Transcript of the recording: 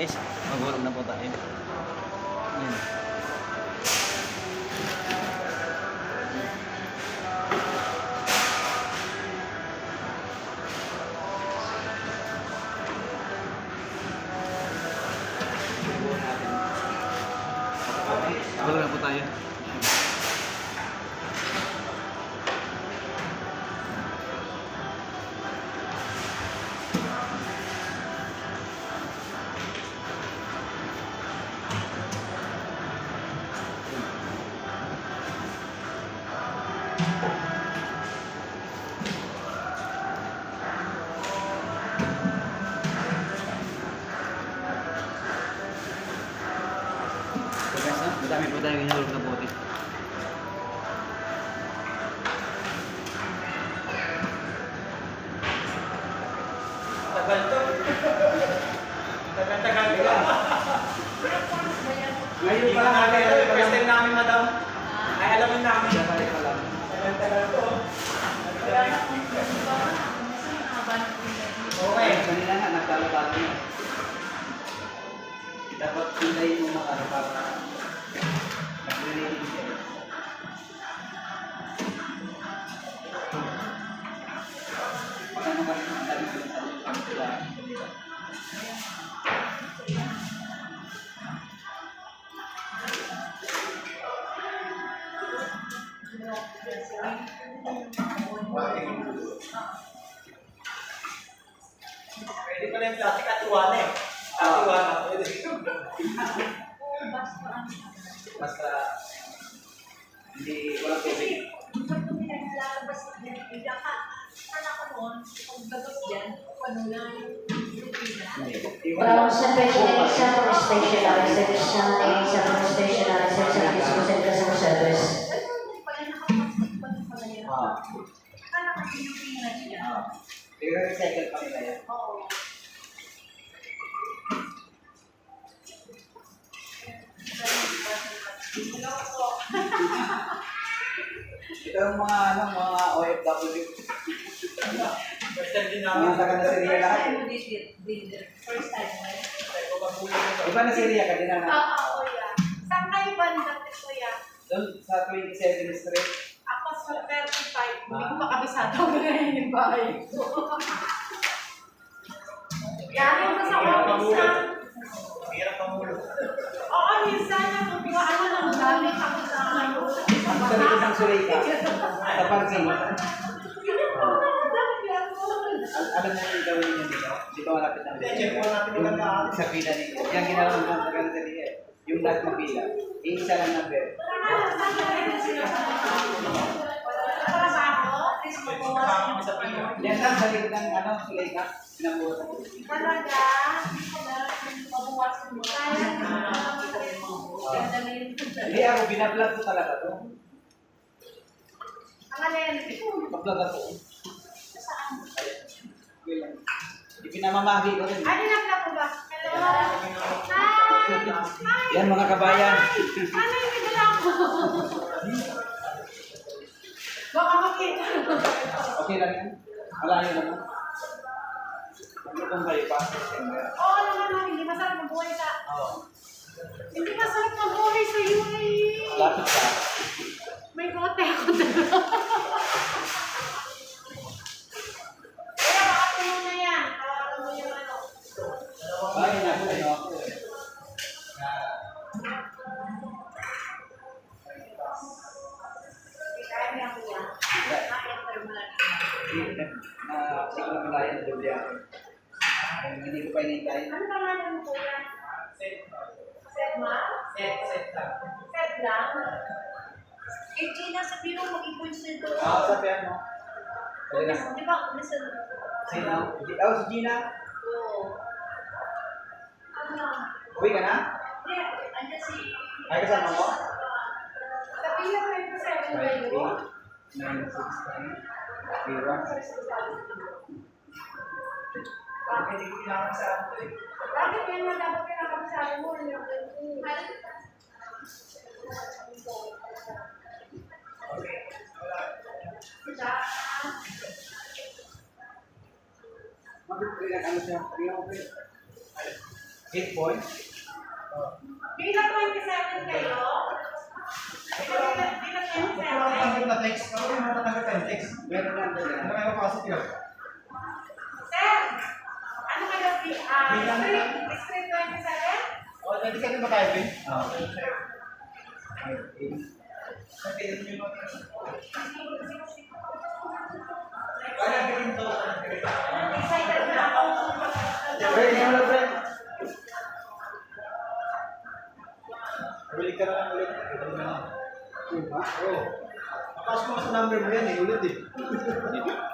Guys, maghulog na po tayo. Ayan. Maghulog na po tayo. Madami po tayong hinulog na bote. Tagal to. Tagal-tagal ko. Ngayon pa lang, Ngayon ngayon pa First time namin, madam. Ay, alamin namin. Sabay pa lang. Tagal-tagal to. Okay. Kanina nga, nagtalo-talo na. Dapat pindayin mo makano Pwede pala yung plastic at iwana eh. At iwana. Pwede. Basta hindi walang tubig. Hindi. Well, sa president, sa police station, ang reception ay sa police station, ang reception ang discussed customer service. Ah. I-recycle pa nila yan. Ito yung mga ano, mga OFW. First time din Mga namin. taga na Syria lahat. First time, right? Iba na Syria ka din na. Oo, kuya. Saan kayo ba dati, kuya? Doon sa 27 Street. Ako sa 35, hindi ko kabisado ko na yun yung bahay ko. Galing ko sa Hirap office pamulot. na. Hirap pamulot. Oo, minsan yung mga ano nang galing ako sa ano. Sa Ang sa likod ng Suleika. Sa parking. Al- Alam mo yung gawin niyo dito? Dito malapit ng Hindi, check mo natin yung ganda. Sa pila ninyo. Yan ginawa mo sa taga na Syria. Yung lahat ng pila. Iisa lang number. Kasama kami sa pila. Yan lang ng ano, Talaga, mo. Hindi ako, binablog ko talaga to. Ang alin, Pag-vlog ako. saan? Okay lang. Ipinamamahagi ko rin. Ay, dinagla ko ba? Hello? Hi! Hi! Yan mga kabayan. Ano yung bigla ko? Lang yan. Malayo. Ano kung kayo pa? Oo naman lang, hindi masarap mabuhay sa... Oo. Hindi masarap mabuhay sa UAE. Lapit ka. May kote ako dalawa. na sa kinamalayan doble ako. Hindi ko pa hinintay. Ano pangalan mo kuya? Set. Set ma? Set, set lang. Set lang? Eh, Gina, sabihin mo mag-i-consent ko. Oo, sabihan mo. Di ba, listen. Sino? Oh, si Gina? Oo. Ano? Uwi ka na? Hindi, andyan si... Ay, kasama mo? Sabihin mo yung kasama mo. 969. Di ba? Bakit? Hindi kailangan sa ato eh. Bakit yan mo dapat kailangan sa ato mo? Okay. Wala. Bakit kailangan ano siya? Kailangan ko eh. 8 points? Kailangan 27 kayo? 27. tanggap na text, ano yung matatanggap tayong text? Meron lang doon. Ano kayo positive? Sir, ano kayo? Ah, script, script 27? O, pwede ka din ba tayo, Ben? Oo. Excited na ako. Yan lang, friend. Balik ka na lang ulit. Diba? Oo. Tapos mo sa number mo yan eh, ulit eh.